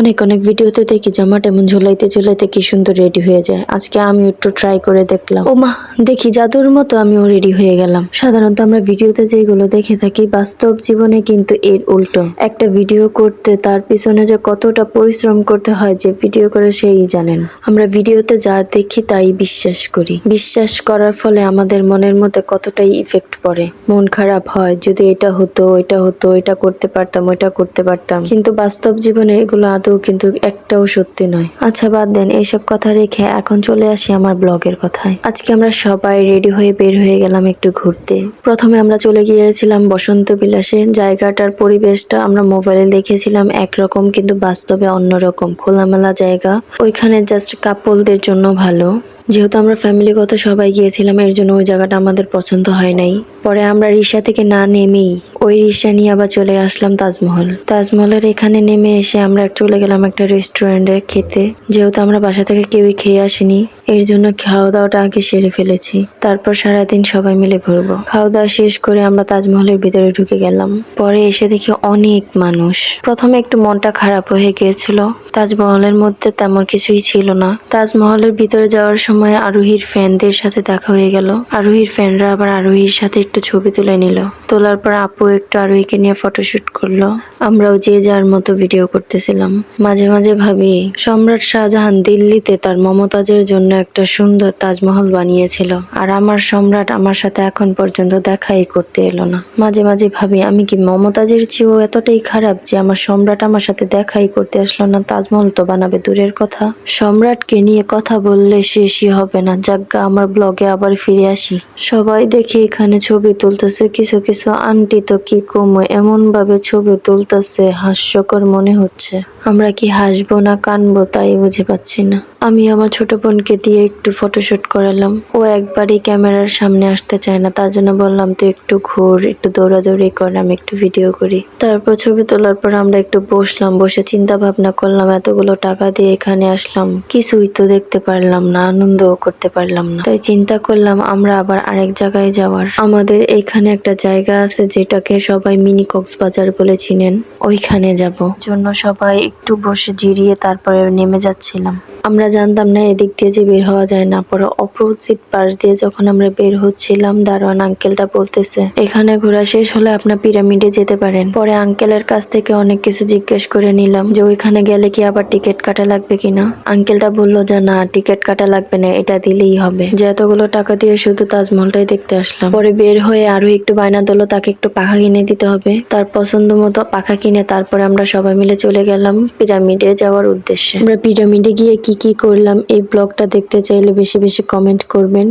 অনেক অনেক ভিডিওতে দেখি জামা এমন ঝুলাইতে ঝুলাইতে কি সুন্দর রেডি হয়ে যায়। আজকে আমি একটু ট্রাই করে দেখলাম। ও মা, দেখি জাদুর মতো আমিও রেডি হয়ে গেলাম। সাধারণত আমরা ভিডিওতে যেগুলো দেখে থাকি বাস্তব জীবনে কিন্তু এর উল্টো। একটা ভিডিও করতে তার পিছনে যে কতটা পরিশ্রম করতে হয় যে ভিডিও করে সেই জানেন। আমরা ভিডিওতে যা দেখি তাই বিশ্বাস করি। বিশ্বাস করার ফলে আমাদের মনের মধ্যে কতটাই ইফেক্ট পড়ে। মন খারাপ হয়, যদি এটা হতো এটা হতো, এটা করতে পারতাম, ওইটা করতে পারতাম। কিন্তু বাস্তব জীবনে এগুলো আদৌ কিন্তু একটাও সত্যি নয়। আচ্ছা বাদ দেন, এইসব কথা রেখে এখন চলে আসি আমার ব্লগের কথায়। আজকে আমরা সবাই রেডি হয়ে বের হয়ে গেলাম একটু ঘুরতে। প্রথমে আমরা চলে গিয়েছিলাম বসন্ত বিলাসে। জায়গাটার পরিবেশটা আমরা মোবাইলে দেখেছিলাম একরকম, কিন্তু বাস্তবে অন্যরকম। খোলামেলা জায়গা। ওইখানে জাস্ট কাপলদের জন্য ভালো। যেহেতু আমরা ফ্যামিলিগত সবাই গিয়েছিলাম, এর জন্য ওই জায়গাটা আমাদের পছন্দ হয় নাই। পরে আমরা রিক্সা থেকে না নেমেই ওই রিক্সা নিয়ে আবার চলে আসলাম তাজমহল। তাজমহলের এখানে নেমে এসে আমরা চলে গেলাম একটা রেস্টুরেন্টে খেতে। যেহেতু আমরা বাসা থেকে কেউই খেয়ে আসিনি, এর জন্য খাওয়া দাওয়াটা আগে সেরে ফেলেছি। তারপর সারাদিন সবাই মিলে ঘুরবো। খাওয়া দাওয়া শেষ করে আমরা তাজমহলের ভিতরে ঢুকে গেলাম। পরে এসে দেখি অনেক মানুষ। প্রথমে একটু মনটা খারাপ হয়ে গিয়েছিল। তাজমহলের মধ্যে তেমন কিছুই ছিল না। তাজমহলের ভিতরে যাওয়ার সময় আরোহীর ফ্যানদের সাথে দেখা হয়ে গেল। আরোহীর ফ্যানরা আবার আরোহীর সাথে একটু ছবি তুলে নিল। তোলার পর আপু একটু আরোহীকে নিয়ে ফটোশুট করল। আমরাও যে যার মতো ভিডিও করতেছিলাম। মাঝে মাঝে ভাবি, সম্রাট শাহজাহান দিল্লিতে তার মমতাজের জন্য একটা সুন্দর তাজমহল বানিয়েছিল। আর আমার সম্রাট আমার সাথে এখন পর্যন্ত দেখাই করতে এলো না। মাঝে মাঝে ভাবি, আমি কি মমতাজের চেয়েও এতটাই খারাপ যে আমার সম্রাট আমার সাথে দেখাই করতে আসলো না? তাজমহল তো বানাবে দূরের কথা। সম্রাটকে নিয়ে কথা বললে হবে না। যাজ্ঞা আমার ব্লগে আবার ফিরে আসি। সবাই দেখি এখানে ছবি তুলতেছে। কিছু কিছু আন্টি তো কি কমো এমন ভাবে ছবি তুলতেছে। হাস্যকর মনে হচ্ছে। আমরা কি হাসবো না কানবো তাই বুঝে পাচ্ছি না। আমি আমার ছোট বোনকে দিয়ে একটু ফটোশুট করালাম। ও একবারই ক্যামেরার সামনে আসতে চায় না। তার জন্য বললাম, তুই একটু ঘুর, একটু দৌড়াদৌড়ি কর, আমি একটু ভিডিও করি। তারপর ছবি তোলার পর আমরা একটু বসলাম। বসে চিন্তা ভাবনা করলাম, এতগুলো টাকা দিয়ে এখানে আসলাম। কিছুই তো দেখতে পারলাম না। আনন্দও করতে পারলাম না। তাই চিন্তা করলাম আমরা আবার আরেক জায়গায় যাওয়ার। আমাদের এখানে একটা জায়গা আছে যেটাকে সবাই মিনি কক্সবাজার বলে চিনেন। ওইখানে যাব। জন্য সবাই একটু বসে জিরিয়ে তারপরে নেমে যাচ্ছিলাম। আমরা জানতাম না, এদিক দিয়ে যে বের হওয়া যায় না। পরে অপোজিট পাশ দিয়ে যখন আমরা বের হচ্ছিলাম, দারোয়ান আঙ্কেলটা বলতেছে, এখানে ঘোরা শেষ হলে আপনার পিরামিডে যেতে পারেন। পরে আঙ্কেলের কাছ থেকে অনেক কিছু জিজ্ঞেস করে নিলাম, যে ওইখানে গেলে কি আবার টিকিট কাটা লাগবে কিনা আঙ্কেলটা বলল, যে না, টিকিট কাটা লাগবে না, এটা দিলেই হবে। যে এতগুলো টাকা দিয়ে শুধু তাজমহলটাই দেখতে আসলাম। পরে বের হয়ে আরও একটু বায়না দিলো, তাকে একটু পাখা কিনে দিতে হবে। তার পছন্দ মতো পাখা কিনে তারপরে আমরা সবাই মিলে চলে গেলাম পিরামিডে যাওয়ার উদ্দেশ্যে। আমরা পিরামিডে গিয়ে কি কি করলাম? এই ব্লগটা দেখতে চাইলে বেশি বেশি কমেন্ট করবেন।